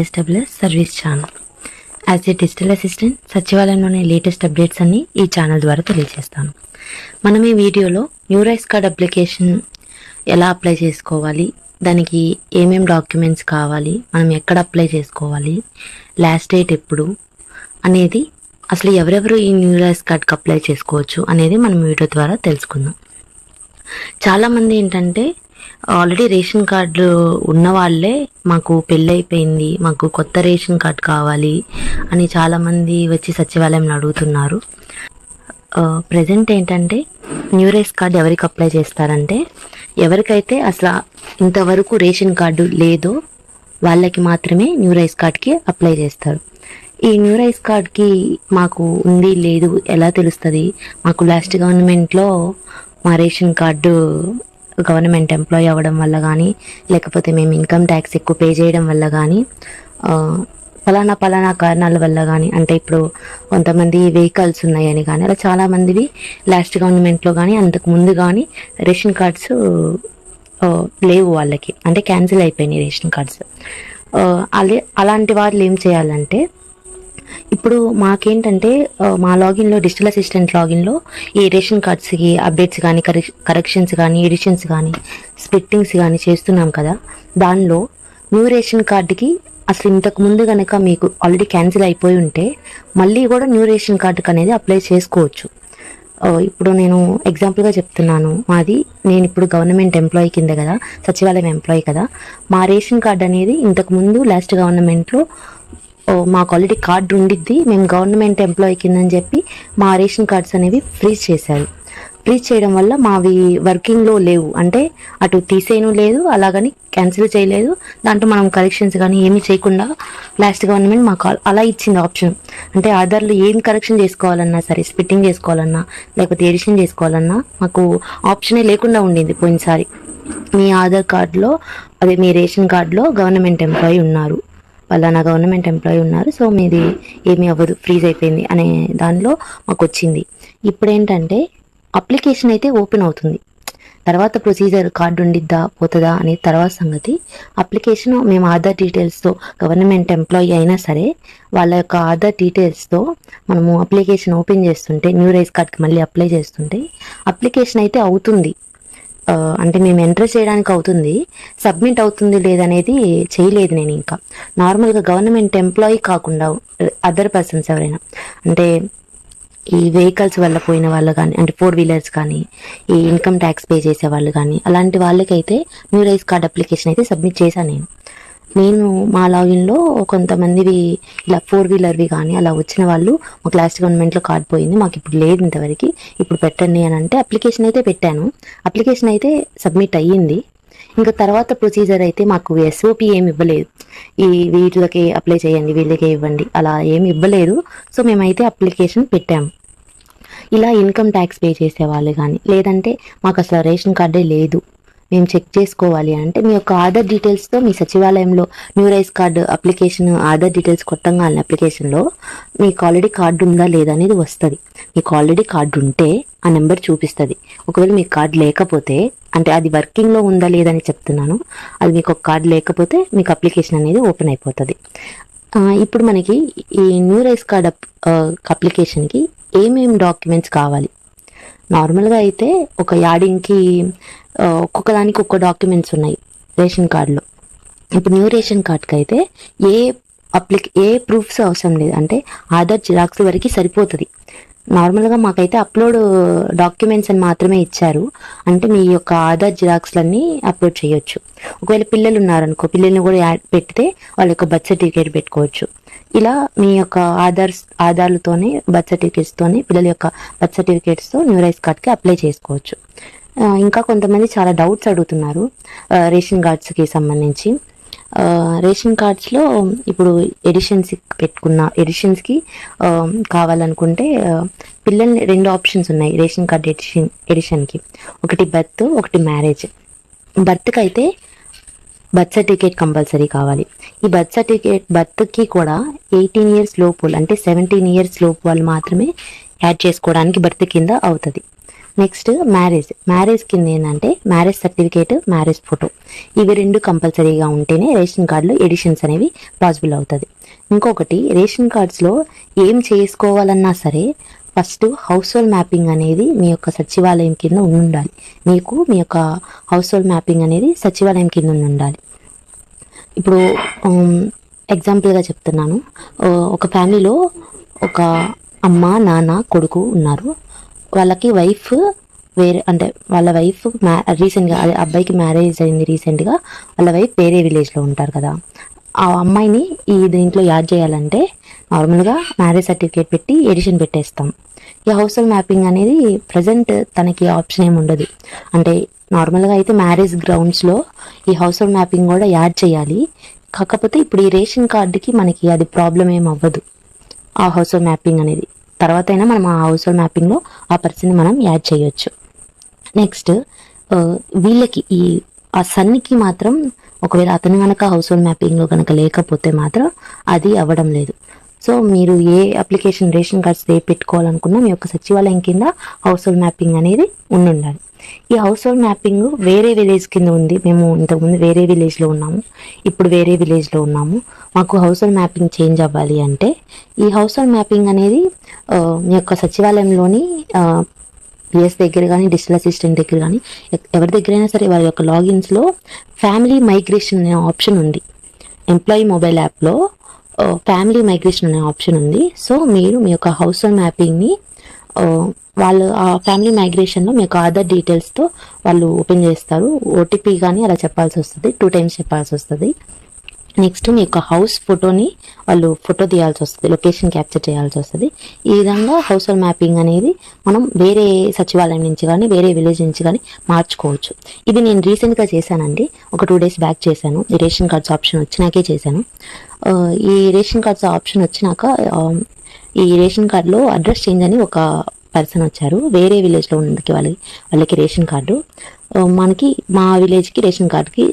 SWS service channel as a digital assistant సచివాలయంలోని latest updates అన్ని ఈ channel ద్వారా తెలియజేస్తాను. మనం ఈ వీడియోలో న్యూరైస్ కార్డ్ అప్లికేషన్ ఎలా అప్లై చేసుకోవాలి దానికి ఏమేం డాక్యుమెంట్స్ కావాలి మనం ఎక్కడ అప్లై చేసుకోవాలి లాస్ట్ డేట్ ఎప్పుడు అనేది అసలు ఎవరెవరు ఈ న్యూరైస్ కార్డ్కి అప్లై చేసుకోవచ్చు అనేది మనం వీడియో ద్వారా తెలుసుకుందాం. చాలామంది ఏంటంటే ఆల్రెడీ రేషన్ కార్డు ఉన్న వాళ్ళే మాకు పెళ్ళైపోయింది మాకు కొత్త రేషన్ కార్డు కావాలి అని చాలామంది వచ్చి సచివాలయంలో అడుగుతున్నారు. ప్రజెంట్ ఏంటంటే న్యూ రేస్ కార్డు ఎవరికి అప్లై చేస్తారంటే ఎవరికైతే అసలు ఇంతవరకు రేషన్ కార్డు లేదో వాళ్ళకి మాత్రమే న్యూ రైస్ కార్డ్కి అప్లై చేస్తారు. ఈ న్యూ రైస్ కార్డ్కి మాకు ఉంది లేదు ఎలా తెలుస్తుంది? మాకు లాస్ట్ గవర్నమెంట్లో మా రేషన్ కార్డు గవర్నమెంట్ ఎంప్లాయీ అవ్వడం వల్ల కానీ లేకపోతే మేము ఇన్కమ్ ట్యాక్స్ ఎక్కువ పే చేయడం వల్ల కానీ ఫలానా ఫలానా కారణాల వల్ల కానీ అంటే ఇప్పుడు కొంతమంది వెహికల్స్ ఉన్నాయని కానీ అలా చాలామందివి లాస్ట్ గవర్నమెంట్లో కానీ అంతకు ముందు కానీ రేషన్ కార్డ్స్ లేవు వాళ్ళకి. అంటే క్యాన్సిల్ అయిపోయినాయి రేషన్ కార్డ్స్. ఆ, అలే అలాంటి వాళ్ళు ఏం చేయాలంటే ఇప్పుడు మాకేంటంటే మా లాగిన్లో డిజిటల్ అసిస్టెంట్ లాగిన్లో ఈ రేషన్ కార్డ్స్కి అప్డేట్స్ కానీ కరెక్షన్స్ కానీ ఎడిషన్స్ కానీ స్ప్లిట్టింగ్స్ కానీ చేస్తున్నాం కదా. దానిలో న్యూ రేషన్ కార్డుకి అసలు ఇంతకు ముందు కనుక మీకు ఆల్రెడీ క్యాన్సిల్ అయిపోయి ఉంటే మళ్ళీ కూడా న్యూ రేషన్ కార్డుకి అనేది అప్లై చేసుకోవచ్చు. ఇప్పుడు నేను ఎగ్జాంపుల్గా చెప్తున్నాను. మాది నేను ఇప్పుడు గవర్నమెంట్ ఎంప్లాయీ కింద కదా సచివాలయం ఎంప్లాయీ కదా. మా రేషన్ కార్డ్ అనేది ఇంతకు ముందు లాస్ట్ గవర్నమెంట్లో మాకు ఆల్రెడీ కార్డు ఉండిద్ది. మేము గవర్నమెంట్ ఎంప్లాయీ కింద అని చెప్పి మా రేషన్ కార్డ్స్ అనేవి ఫ్రీజ్ చేశారు. ఫ్రీజ్ చేయడం వల్ల మావి వర్కింగ్లో లేవు. అంటే అటు తీసేయను లేదు అలాగని క్యాన్సిల్ చేయలేదు. దాంట్లో మనం కరెక్షన్స్ కానీ ఏమీ చేయకుండా లాస్ట్ గవర్నమెంట్ మాకు అలా ఇచ్చింది ఆప్షన్ అంటే ఆధార్లో ఏం కరెక్షన్ చేసుకోవాలన్నా సరే స్పిట్టింగ్ చేసుకోవాలన్నా లేకపోతే ఎడిషన్ చేసుకోవాలన్నా మాకు ఆప్షనే లేకుండా ఉండింది పోయినసారి. మీ ఆధార్ కార్డులో అదే మీ రేషన్ కార్డులో గవర్నమెంట్ ఎంప్లాయీ ఉన్నారు. పలానా గవర్నమెంట్ ఎంప్లాయీ ఉన్నారు సో మీది ఏమీ అవ్వదు ఫ్రీజ్ అయిపోయింది అనే దానిలో మాకు వచ్చింది ఇప్పుడు ఏంటంటే అప్లికేషన్ అయితే ఓపెన్ అవుతుంది. తర్వాత ప్రొసీజర్ కార్డు ఉండిద్దా పోతుందా అనేది తర్వాత సంగతి. అప్లికేషన్ మేము ఆధార్ డీటెయిల్స్తో గవర్నమెంట్ ఎంప్లాయీ అయినా సరే వాళ్ళ యొక్క ఆధార్ డీటెయిల్స్తో మనము అప్లికేషన్ ఓపెన్ చేస్తుంటే న్యూ రైస్ కార్డ్కి మళ్ళీ అప్లై చేస్తుంటే అప్లికేషన్ అయితే అవుతుంది. అంటే మేము ఎంటర్ చేయడానికి అవుతుంది సబ్మిట్ అవుతుంది లేదనేది చేయలేదు నేను ఇంకా. నార్మల్గా గవర్నమెంట్ ఎంప్లాయీ కాకుండా అదర్ పర్సన్స్ ఎవరైనా. అంటే ఈ వెహికల్స్ వల్ల పోయిన వాళ్ళు కానీ అంటే ఫోర్ వీలర్స్ కానీ ఈ ఇన్కమ్ ట్యాక్స్ పే చేసే వాళ్ళు కానీ అలాంటి వాళ్ళకైతే న్యూ రైస్ కార్డ్ అప్లికేషన్ అయితే సబ్మిట్ చేశాను నేను. నేను మా లాగిన్లో కొంతమందివి ఇలా ఫోర్ వీలర్వి కానీ అలా వచ్చిన వాళ్ళు మాకు లాస్ట్ గవర్నమెంట్లో కార్డ్ పోయింది. మాకు ఇప్పుడు లేదు ఇంతవరకు. ఇప్పుడు పెట్టండి అని అంటే అప్లికేషన్ అయితే పెట్టాను. అప్లికేషన్ అయితే సబ్మిట్ అయ్యింది. ఇంకా తర్వాత ప్రొసీజర్ అయితే మాకు ఎస్ఓపి ఏమి ఇవ్వలేదు. ఈ వీటికి అప్లై చేయండి వీళ్ళకే ఇవ్వండి. అలా ఏమి ఇవ్వలేదు. సో మేమైతే అప్లికేషన్ పెట్టాము. ఇలా ఇన్కమ్ ట్యాక్స్ పే చేసే వాళ్ళు కానీ లేదంటే మాకు అసలు రేషన్ కార్డే లేదు. మేము చెక్ చేసుకోవాలి అంటే మీ యొక్క ఆధార్ డీటెయిల్స్తో మీ సచివాలయంలో new rice card application Aadhaar details కొట్టంగానే అప్లికేషన్లో మీకు ఆల్రెడీ కార్డు ఉందా లేదా అనేది వస్తుంది. మీకు ఆల్రెడీ కార్డు ఉంటే ఆ నెంబర్ చూపిస్తుంది. ఒకవేళ మీకు కార్డు లేకపోతే అంటే అది వర్కింగ్లో ఉందా లేదని చెప్తున్నాను. అది మీకు ఒక కార్డు లేకపోతే మీకు అప్లికేషన్ అనేది ఓపెన్ అయిపోతుంది. ఇప్పుడు మనకి ఈ న్యూ రైస్ కార్డ్ అప్ అప్లికేషన్కి ఏమేమి డాక్యుమెంట్స్ కావాలి? నార్మల్గా అయితే ఒక యాడింగ్కి ఒక్కొక్కదానికి ఒక్కొక్క దానికి ఒక్కో డాక్యుమెంట్స్ ఉన్నాయి రేషన్ కార్డులో. ఇప్పుడు న్యూ రేషన్ కార్డ్కి అయితే ఏ అప్లిక్ ఏ ప్రూఫ్స్ అవసరం లేదు. అంటే ఆధార్ జిరాక్స్ వరకు సరిపోతుంది. నార్మల్గా మాకైతే అప్లోడ్ డాక్యుమెంట్స్ అని మాత్రమే ఇచ్చారు. అంటే మీ యొక్క ఆధార్ జిరాక్స్లన్నీ అప్లోడ్ చేయొచ్చు. ఒకవేళ పిల్లలు ఉన్నారనుకో పిల్లల్ని కూడా యాడ్ పెడితే వాళ్ళ యొక్క బర్త్ సర్టిఫికేట్ పెట్టుకోవచ్చు. ఇలా మీ యొక్క ఆధార్ ఆధార్లతోనే బర్త్ సర్టిఫికేట్స్తోనే పిల్లల యొక్క బర్త్ సర్టిఫికేట్స్తో న్యూ రైస్ కార్డ్కి అప్లై చేసుకోవచ్చు. ఇంకా కొంతమంది చాలా డౌట్స్ అడుగుతున్నారు రేషన్ కార్డ్స్కి సంబంధించి. రేషన్ కార్డ్స్లో ఇప్పుడు ఎడిషన్స్ పెట్టుకున్న ఎడిషన్స్కి కావాలనుకుంటే పిల్లల్ని రెండు ఆప్షన్స్ ఉన్నాయి రేషన్ కార్డ్ ఎడిషన్ ఎడిషన్కి ఒకటి బర్త్ ఒకటి మ్యారేజ్ బర్త్కి అయితే బర్త్ సర్టిఫికేట్ కంపల్సరీ కావాలి. ఈ బర్త్ సర్టిఫికేట్ బర్త్కి కూడా ఎయిటీన్ ఇయర్స్ లోపు అంటే సెవెంటీన్ ఇయర్స్ లోపు వాళ్ళు మాత్రమే యాడ్ చేసుకోవడానికి బర్త్ కింద అవుతుంది. నెక్స్ట్ మ్యారేజ్ మ్యారేజ్ కింద ఏంటంటే మ్యారేజ్ సర్టిఫికేట్ మ్యారేజ్ ఫోటో ఇవి రెండు కంపల్సరీగా ఉంటేనే రేషన్ కార్డులో ఎడిషన్స్ అనేవి పాసిబుల్ అవుతుంది. ఇంకొకటి రేషన్ కార్డ్స్లో ఏం చేసుకోవాలన్నా సరే ఫస్ట్ హౌస్ హోల్డ్ మ్యాపింగ్ అనేది మీ యొక్క సచివాలయం కింద ఉండాలి. మీకు మీ యొక్క హౌస్ హోల్డ్ మ్యాపింగ్ అనేది సచివాలయం కింద ఉండాలి. ఇప్పుడు um, ఎగ్జాంపుల్గా చెప్తున్నాను. Uh, ఒక ఫ్యామిలీలో ఒక అమ్మ నాన్న కొడుకు ఉన్నారు. వాళ్ళకి వైఫ్ వేరే అంటే వాళ్ళ వైఫ్ మ్యా రీసెంట్గా అదే అబ్బాయికి మ్యారేజ్ అయింది రీసెంట్గా వాళ్ళ వైఫ్ వేరే విలేజ్లో ఉంటారు కదా. ఆ అమ్మాయిని ఈ దీంట్లో యాడ్ చేయాలంటే నార్మల్గా మ్యారేజ్ సర్టిఫికేట్ పెట్టి ఎడిషన్ పెట్టేస్తాం. ఈ హౌస్ హోల్డ్ మ్యాపింగ్ అనేది ప్రజెంట్ తనకి ఆప్షన్ ఏమి ఉండదు. అంటే నార్మల్గా అయితే మ్యారేజ్ గ్రౌండ్స్లో ఈ హౌస్ హోల్డ్ మ్యాపింగ్ కూడా యాడ్ చేయాలి. కాకపోతే ఇప్పుడు ఈ రేషన్ కార్డుకి మనకి అది ప్రాబ్లం ఏం అవ్వదు. ఆ హౌస్ హోల్డ్ మ్యాపింగ్ అనేది. తర్వాత అయినా మనం ఆ హౌస్ హోల్డ్ మ్యాపింగ్లో ఆ పర్సన్ని మనం యాడ్ చేయొచ్చు. నెక్స్ట్ వీళ్ళకి ఈ ఆ సన్నికి మాత్రం ఒకవేళ అతను కనుక హౌస్ హోల్డ్ మ్యాపింగ్లో కనుక లేకపోతే మాత్రం అది అవ్వడం లేదు. సో మీరు ఏ అప్లికేషన్ రేషన్ కార్డ్స్ ఏ పెట్టుకోవాలనుకున్నా మీ యొక్క సచివాలయం కింద హౌస్ హోల్డ్ మ్యాపింగ్ అనేది ఉండి ఉండాలి ఈ హౌస్ హోల్డ్ మ్యాపింగ్ వేరే విలేజ్ కింద ఉంది. మేము ఇంతకుముందు వేరే విలేజ్లో ఉన్నాము. ఇప్పుడు వేరే విలేజ్లో ఉన్నాము. మాకు హౌస్ హోల్డ్ మ్యాపింగ్ చేంజ్ అవ్వాలి అంటే ఈ హౌస్ హోల్డ్ మ్యాపింగ్ అనేది మీ యొక్క సచివాలయంలోని పిఎస్ దగ్గర కానీ డిజిటల్ అసిస్టెంట్ దగ్గర కానీ ఎవరి దగ్గరైనా సరే వారి యొక్క లాగిన్స్లో ఫ్యామిలీ మైగ్రేషన్ అనే ఆప్షన్ ఉంది. ఎంప్లాయీ మొబైల్ యాప్లో ఫ్యామిలీ మైగ్రేషన్ అనే ఆప్షన్ ఉంది. సో మీరు మీ యొక్క హౌస్ హోల్డ్ మ్యాపింగ్ని వాళ్ళు ఆ ఫ్యామిలీ మైగ్రేషన్లో మీకు ఆధార్ డీటెయిల్స్తో వాళ్ళు ఓపెన్ చేస్తారు. ఓటీపీ కానీ అలా చెప్పాల్సి వస్తుంది. టూ టైమ్స్ చెప్పాల్సి వస్తుంది. నెక్స్ట్ మీ యొక్క హౌస్ ఫోటోని వాళ్ళు ఫోటో తీయాల్సి వస్తుంది. లొకేషన్ క్యాప్చర్ చేయాల్సి వస్తుంది. ఈ విధంగా హౌస్ హోల్ మ్యాపింగ్ అనేది మనం వేరే సచివాలయం నుంచి కానీ వేరే విలేజ్ నుంచి కానీ మార్చుకోవచ్చు. ఇది నేను రీసెంట్గా చేశానండి. ఒక టూ డేస్ బ్యాక్ చేశాను. ఈ రేషన్ కార్డ్స్ ఆప్షన్ వచ్చినాకే చేశాను. ఈ రేషన్ కార్డ్స్ ఆప్షన్ వచ్చినాక ఈ రేషన్ కార్డులో అడ్రస్ చేంజ్ అని ఒక పర్సన్ వచ్చారు. వేరే విలేజ్లో ఉన్నందుకు వాళ్ళకి వాళ్ళకి రేషన్ కార్డు. మనకి మా విలేజ్కి రేషన్ కార్డుకి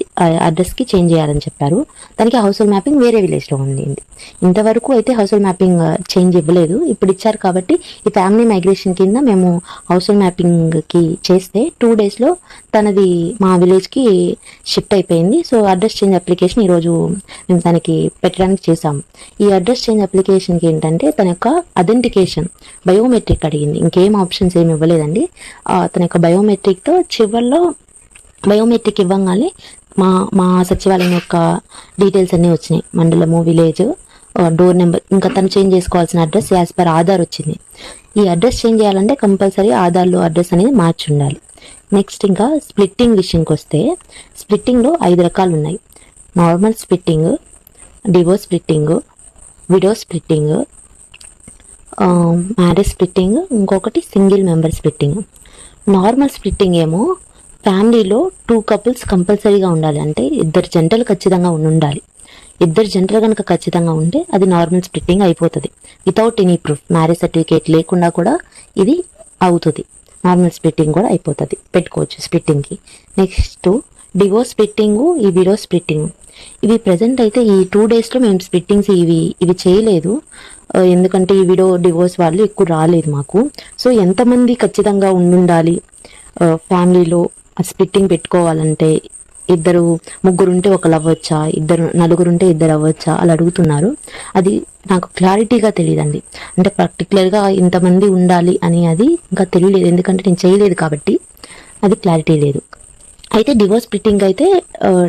అడ్రస్కి చేంజ్ చేయాలని చెప్పారు. దానికి హౌస్ హోల్డ్ మ్యాపింగ్ వేరే విలేజ్లో ఉండింది ఇంతవరకు అయితే హౌస్ హోల్డ్ మ్యాపింగ్ చేంజ్ ఇవ్వలేదు. ఇప్పుడు ఇచ్చారు కాబట్టి ఈ ఫ్యామిలీ మైగ్రేషన్ కింద మేము హౌస్ హోల్డ్ మ్యాపింగ్కి చేస్తే టూ డేస్లో తనది మా విలేజ్కి షిఫ్ట్ అయిపోయింది. సో అడ్రస్ చేంజ్ అప్లికేషన్ ఈరోజు మేము తనకి పెట్టడానికి చేశాం. ఈ అడ్రస్ చేంజ్ అప్లికేషన్కి ఏంటంటే తన యొక్క అథెంటికేషన్ బయోమెట్రిక్ అడిగింది. ఇంకేం ఆప్షన్స్ ఏమి ఇవ్వలేదండి. తన యొక్క బయోమెట్రిక్తో చివరిలో బయోమెట్రిక్ ఇవ్వగానే మా మా సచివాలయం యొక్క డీటెయిల్స్ అన్నీ వచ్చినాయి. మండలము విలేజ్ డోర్ నెంబర్ ఇంకా తను చేంజ్ చేసుకోవాల్సిన అడ్రస్ యాజ్ పర్ ఆధార్ వచ్చింది. ఈ అడ్రస్ చేంజ్ చేయాలంటే కంపల్సరీ ఆధార్లో అడ్రస్ అనేది మార్చి ఉండాలి. నెక్స్ట్ ఇంకా స్ప్లిట్టింగ్ విషయంకి వస్తే స్ప్లిట్టింగ్లో ఐదు రకాలు ఉన్నాయి. Normal splitting డివో splitting widow splitting marriage splitting ఇంకొకటి single member splitting. Normal splitting ఏమో ఫ్యామిలీలో టూ కపుల్స్ కంపల్సరీగా ఉండాలి. అంటే ఇద్దరు జంటలు ఖచ్చితంగా ఉండి ఉండాలి. ఇద్దరు జంటలు కనుక ఖచ్చితంగా ఉంటే అది నార్మల్ స్ప్లిట్టింగ్ అయిపోతుంది. Without any proof marriage certificate లేకుండా కూడా ఇది అవుతుంది. నార్మల్ స్ప్లిట్టింగ్ కూడా అయిపోతుంది. పెట్టుకోవచ్చు స్ప్లిట్టింగ్కి నెక్స్ట్ డివోర్స్ స్ప్లిట్టింగ్ ఈ విడో స్ప్లిట్టింగ్ ఇవి ప్రజెంట్ అయితే ఈ టూ డేస్లో మేము స్ప్లిట్టింగ్స్ ఇవి ఇవి చేయలేదు. ఎందుకంటే ఈ విడో డివోర్స్ వాళ్ళు ఎక్కువ రాలేదు మాకు. సో ఎంతమంది ఖచ్చితంగా ఉండాలి ఫ్యామిలీలో స్ప్లిట్టింగ్ పెట్టుకోవాలంటే ఇద్దరు ముగ్గురు ఉంటే ఒకరు అవ్వచ్చా ఇద్దరు నలుగురు ఉంటే ఇద్దరు అవ్వచ్చా అలా అడుగుతున్నారు. అది నాకు క్లారిటీగా తెలియదండి. అంటే పర్టికులర్గా ఇంతమంది ఉండాలి అని అది ఇంకా తెలియలేదు. ఎందుకంటే నేను చేయలేదు కాబట్టి అది క్లారిటీ లేదు. అయితే డివోర్స్ స్ప్లిట్టింగ్ అయితే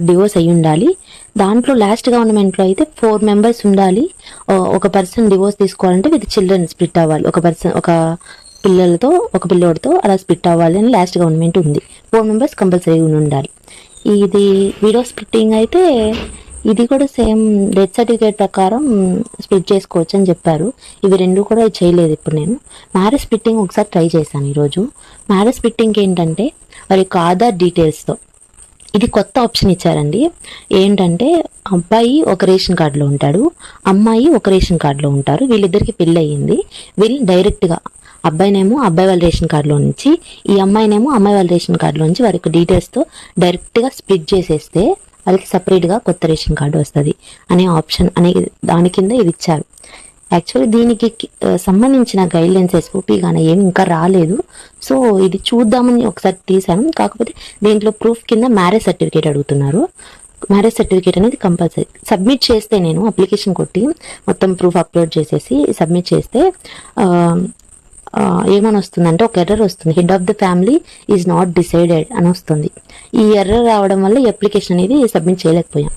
డివోర్స్ అయి ఉండాలి. దాంట్లో లాస్ట్ గవర్నమెంట్లో అయితే ఫోర్ మెంబర్స్ ఉండాలి. ఒక పర్సన్ డివోర్స్ తీసుకోవాలంటే విత్ చిల్డ్రన్ స్ప్లిట్ అవ్వాలి. ఒక పర్సన్ ఒక పిల్లలతో ఒక పిల్లోడితో అలా స్ప్లిట్ అవ్వాలి అని లాస్ట్ గవర్నమెంట్ ఉంది. ఫోర్ మెంబర్స్ కంపల్సరీ ఉండాలి. ఇది విడో స్ప్లిట్టింగ్ అయితే ఇది కూడా సేమ్ డెత్ సర్టిఫికేట్ ప్రకారం స్ప్లిట్ చేసుకోవచ్చు అని చెప్పారు. ఇవి రెండు కూడా చేయలేదు ఇప్పుడు నేను. మ్యారేజ్ స్ప్లిట్టింగ్ ఒకసారి ట్రై చేశాను ఈరోజు. మ్యారేజ్ స్ప్లిట్టింగ్ ఏంటంటే వారి యొక్క ఆధార్ డీటెయిల్స్తో ఇది కొత్త ఆప్షన్ ఇచ్చారండి. ఏంటంటే అబ్బాయి ఒక రేషన్ కార్డులో ఉంటాడు అమ్మాయి ఒక రేషన్ కార్డులో ఉంటారు వీళ్ళిద్దరికి పెళ్ళి అయ్యింది వీళ్ళు డైరెక్ట్గా అబ్బాయినేమో అబ్బాయి వాళ్ళ రేషన్ కార్డులో నుంచి ఈ అమ్మాయినేమో అమ్మాయి వాళ్ళ రేషన్ కార్డులో నుంచి వారి డీటెయిల్స్తో డైరెక్ట్గా స్ప్లిట్ చేసేస్తే వాళ్ళకి సపరేట్గా కొత్త రేషన్ కార్డు వస్తుంది అనే ఆప్షన్ అనే దాని కింద ఇది ఇచ్చారు. యాక్చువల్లీ దీనికి సంబంధించిన గైడ్లైన్స్ ఎస్ఓపి కానీ ఏమి ఇంకా రాలేదు. సో ఇది చూద్దామని ఒకసారి తీసాను కాకపోతే దీంట్లో ప్రూఫ్ కింద మ్యారేజ్ సర్టిఫికేట్ అడుగుతున్నారు. మ్యారేజ్ సర్టిఫికేట్ అనేది కంపల్సరీ సబ్మిట్ చేస్తే నేను అప్లికేషన్ కొట్టి మొత్తం ప్రూఫ్ అప్లోడ్ చేసేసి సబ్మిట్ చేస్తే ఏమని వస్తుందంటే ఒక ఎర్రర్ వస్తుంది. Head of the family is not decided అని వస్తుంది. ఈ ఎర్రర్ రావడం వల్ల ఈ అప్లికేషన్ అనేది సబ్మిట్ చేయలేకపోయాం.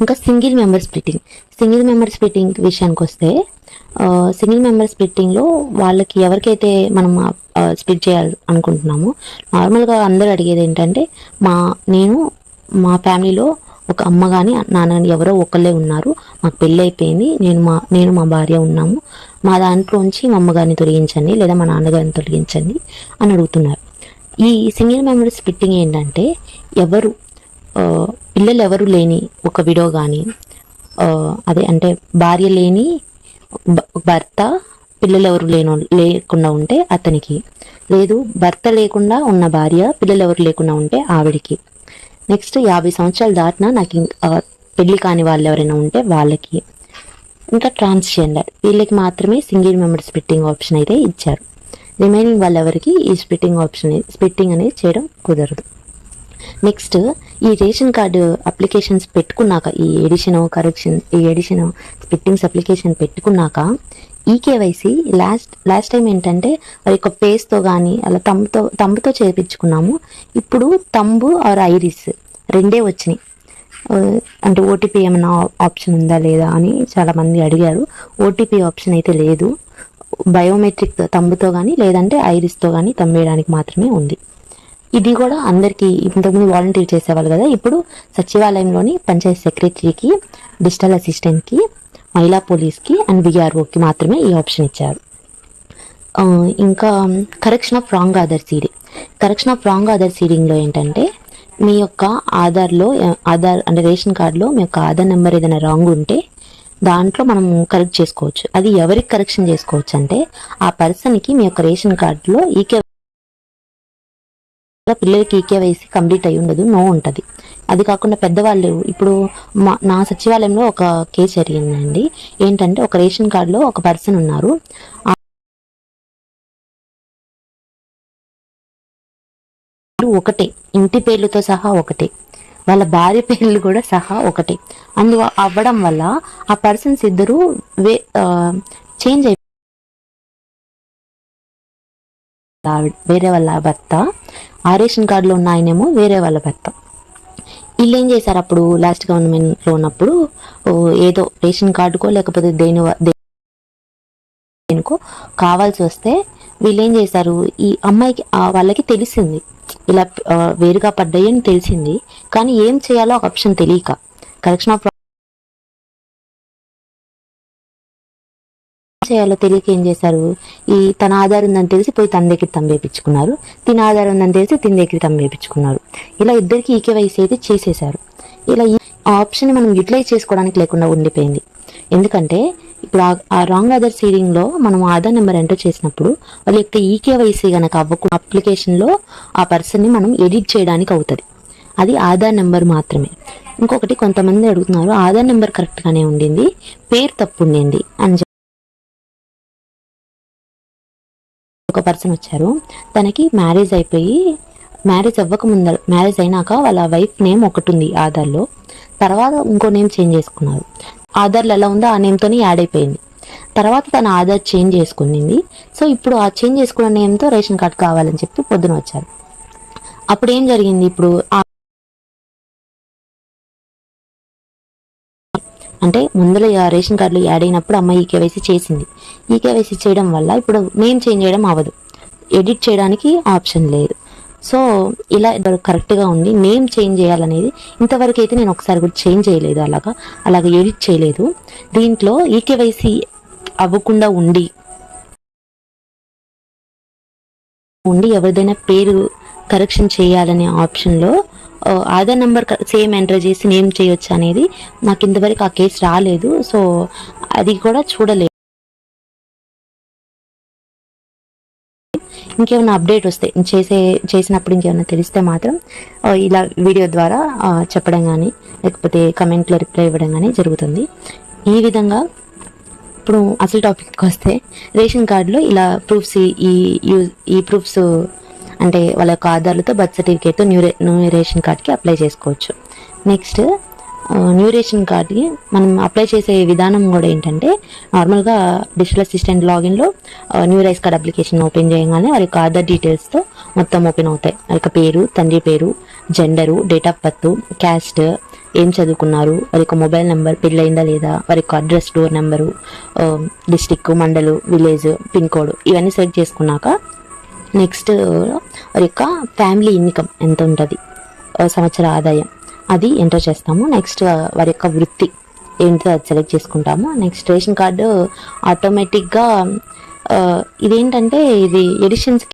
ఇంకా single member splitting single member splitting విషయానికి వస్తే సింగిల్ మెంబర్ స్ప్లిట్టింగ్లో వాళ్ళకి ఎవరికైతే మనం స్ప్లిట్ చేయాలి అనుకుంటున్నామో నార్మల్గా అందరూ అడిగేది ఏంటంటే మా నేను మా ఫ్యామిలీలో ఒక అమ్మ కానీ నాన్న కానీ ఎవరో ఒకళ్ళే ఉన్నారు. మాకు పెళ్ళి అయిపోయింది. నేను మా నేను మా భార్య ఉన్నాము. మా దాంట్లోంచి మా అమ్మగారిని తొలగించండి లేదా మా నాన్నగారిని తొలగించండి అని అడుగుతున్నారు. ఈ సింగిల్ మెమరీస్ ఫిట్టింగ్ ఏంటంటే ఎవరు పిల్లలు ఎవరు లేని ఒక విడో కానీ అదే అంటే భార్య లేని భర్త పిల్లలు ఎవరు లేనో లేకుండా ఉంటే అతనికి. లేదు భర్త లేకుండా ఉన్న భార్య పిల్లలు ఎవరు లేకుండా ఉంటే ఆవిడికి. నెక్స్ట్ యాభై సంవత్సరాలు దాటినా నాకు పెళ్ళి కాని వాళ్ళు ఎవరైనా ఉంటే వాళ్ళకి. ఇంకా ట్రాన్స్జెండర్. వీళ్ళకి మాత్రమే సింగిల్ మెంబర్ స్ప్లిట్టింగ్ ఆప్షన్ అయితే ఇచ్చారు. రిమైనింగ్ వాళ్ళెవరికి ఈ స్ప్లిట్టింగ్ ఆప్షన్ స్ప్లిట్టింగ్ అనేది చేయడం కుదరదు. నెక్స్ట్ ఈ రేషన్ కార్డు అప్లికేషన్స్ పెట్టుకున్నాక ఈ ఎడిషన్ కరెక్షన్ ఈ ఎడిషన్ స్పిట్టింగ్స్ అప్లికేషన్ పెట్టుకున్నాక ఈ కేవైసీ లాస్ట్ లాస్ట్ టైం ఏంటంటే వారి యొక్క పేస్తో కానీ అలా తమ్ముతో తమ్ముతో చేపించుకున్నాము ఇప్పుడు తంబు ఆర్ ఐరిస్ రెండే వచ్చినాయి. అంటే ఓటీపీ ఏమైనా ఆప్షన్ ఉందా లేదా అని చాలామంది అడిగారు. ఓటీపీ ఆప్షన్ అయితే లేదు. బయోమెట్రిక్ తంబుతో కానీ లేదంటే ఐరిస్తో కానీ తమ్మేయడానికి మాత్రమే ఉంది. ఇది కూడా అందరికీ ఇంతకుముందు వాలంటీర్ చేసేవాళ్ళు కదా ఇప్పుడు సచివాలయంలోని పంచాయత్ సెక్రటరీకి డిజిటల్ అసిస్టెంట్కి మహిళా పోలీస్కి అండ్ విఆర్ఓకి మాత్రమే ఈ ఆప్షన్ ఇచ్చారు. ఇంకా correction of wrong Aadhaar seeding correction of wrong Aadhaar సీడింగ్లో ఏంటంటే మీ యొక్క ఆధార్లో ఆధార్ అంటే రేషన్ కార్డులో మీ యొక్క ఆధార్ నెంబర్ ఏదైనా రాంగ్ ఉంటే దాంట్లో మనం కరెక్ట్ చేసుకోవచ్చు. అది ఎవరికి కరెక్షన్ చేసుకోవచ్చు అంటే ఆ పర్సన్కి మీ యొక్క రేషన్ కార్డులో ఈకే పిల్లలకి ఈకేవైసీ కంప్లీట్ అయి ఉండదు నో ఉంటుంది. అది కాకుండా పెద్దవాళ్ళు ఇప్పుడు మా నా సచివాలయంలో ఒక కేసు జరిగిందండి. ఏంటంటే ఒక రేషన్ కార్డులో ఒక పర్సన్ ఉన్నారు. పేర్లు ఒకటే. ఇంటి పేర్లతో సహా ఒకటే. వాళ్ళ భార్య పేర్లు కూడా సహా ఒకటే. అందు అవ్వడం వల్ల ఆ పర్సన్స్ ఇద్దరు వే చేంజ్ అయి వేరే వాళ్ళ భర్త. ఆ రేషన్ కార్డులో ఉన్న ఆయనేమో వేరే వాళ్ళ భర్త. వీళ్ళు ఏం చేశారు అప్పుడు? లాస్ట్ గవర్నమెంట్లో ఉన్నప్పుడు ఏదో రేషన్ కార్డుకో లేకపోతే దేని దేనికో కావాల్సి వస్తే వీళ్ళు ఏం చేశారు? ఈ అమ్మాయికి వాళ్ళకి తెలిసింది. ఇలా వేరుగా పడ్డాయి అని తెలిసింది. కానీ ఏం చేయాలో ఒక ఆప్షన్ తెలియక. కరెక్షన్ ఆఫ్ చేయాలో తెలియక ఏం చేశారు? ఈ తన ఆధార్ ఉందని తెలిసి పోయి తన దగ్గర తంబేపించుకున్నారు తిన ఆధారం ఉందని తెలిసి తిన దగ్గర తంబేపించుకున్నారు ఇలా ఇద్దరికి ఈకేవైసీ అయితే చేసేశారు. ఇలా ఈ ఆప్షన్ మనం యూటిలైజ్ చేసుకోవడానికి లేకుండా ఉండిపోయింది. ఎందుకంటే ఇప్పుడు ఆ- రాంగ్ అదర్ సీడింగ్లో మనం ఆధార్ నెంబర్ ఎంటర్ చేసినప్పుడు వాళ్ళ యొక్క ఈకేవైసీ గనక అవ్వకుండా అప్లికేషన్లో ఆ పర్సన్ని మనం ఎడిట్ చేయడానికి అవుతుంది. అది ఆధార్ నెంబర్ మాత్రమే. ఇంకొకటి కొంతమంది అడుగుతున్నారు ఆధార్ నెంబర్ కరెక్ట్ గానే ఉండింది పేరు తప్పు ఉండింది అని ఒక పర్సన్ వచ్చారు తనకి మ్యారేజ్ అయిపోయి మ్యారేజ్ అవ్వక ముందర మ్యారేజ్ అయినాక వాళ్ళ వైఫ్ నేమ్ ఒకటి ఉంది ఆధార్లో. తర్వాత ఇంకో నేమ్ చేంజ్ చేసుకున్నారు. ఆధార్లో ఎలా ఉందో ఆ నేమ్తో యాడ్ అయిపోయింది. తర్వాత తన ఆధార్ చేంజ్ చేసుకునింది. సో ఇప్పుడు ఆ చేంజ్ చేసుకున్న నేమ్తో రేషన్ కార్డ్ కావాలని చెప్పి పొద్దున వచ్చారు. అప్పుడు ఏం జరిగింది ఇప్పుడు? అంటే ముందర రేషన్ కార్డులు యాడ్ అయినప్పుడు అమ్మాయి ఈ కేవైసీ చేసింది. ఈ కేవైసీ చేయడం వల్ల ఇప్పుడు నేమ్ చేంజ్ చేయడం అవ్వదు. ఎడిట్ చేయడానికి ఆప్షన్ లేదు. సో ఇలా కరెక్ట్గా ఉండి నేమ్ చేంజ్ చేయాలనేది ఇంతవరకు అయితే నేను ఒకసారి కూడా చేంజ్ చేయలేదు అలాగా. అలాగా ఎడిట్ చేయలేదు. దీంట్లో ఈ అవ్వకుండా ఉండి ఉండి ఎవరిదైనా పేరు కరెక్షన్ చేయాలనే ఆప్షన్లో ఆధార్ నెంబర్ సేమ్ ఎంటర్ చేసి నేమ్ చేయొచ్చు అనేది నాకు ఇంతవరకు ఆ కేసు రాలేదు. సో అది కూడా చూడలేదు. ఇంకేమైనా అప్డేట్ వస్తే చేసే చేసినప్పుడు ఇంకేమైనా తెలిస్తే మాత్రం ఇలా వీడియో ద్వారా చెప్పడం కానీ లేకపోతే కమెంట్లో రిప్లై ఇవ్వడం కానీ జరుగుతుంది. ఈ విధంగా ఇప్పుడు అసలు టాపిక్కి వస్తే రేషన్ కార్డులో ఇలా ప్రూఫ్స్ ఈ యూజ్ ఈ ప్రూఫ్స్ అంటే వాళ్ళ యొక్క ఆధార్లతో బర్త్ సర్టిఫికేట్తో న్యూ న్యూ రేషన్ కార్డ్కి అప్లై చేసుకోవచ్చు. నెక్స్ట్ న్యూ రేషన్ కార్డ్కి మనం అప్లై చేసే విధానం కూడా ఏంటంటే నార్మల్గా digital assistant లాగిన్లో new rice card application open చేయగానే వారి యొక్క ఆధార్ డీటెయిల్స్తో మొత్తం ఓపెన్ అవుతాయి. వారి యొక్క పేరు తండ్రి పేరు gender date of birth caste ఏం చదువుకున్నారు వారి యొక్క మొబైల్ నెంబర్ పెళ్ళయిందా లేదా వారి యొక్క address door number district mandal village pin code ఇవన్నీ సెలెక్ట్ చేసుకున్నాక నెక్స్ట్ వారి యొక్క ఫ్యామిలీ ఇన్కమ్ ఎంత ఉంటుంది? సంవత్సర ఆదాయం. అది ఎంటర్ చేస్తాము. నెక్స్ట్ uh, వారి యొక్క వృత్తి ఏంటో అది సెలెక్ట్ చేసుకుంటాము. నెక్స్ట్ రేషన్ కార్డు ఆటోమేటిక్గా uh, ఇదేంటంటే ఇది ఎడిషన్స్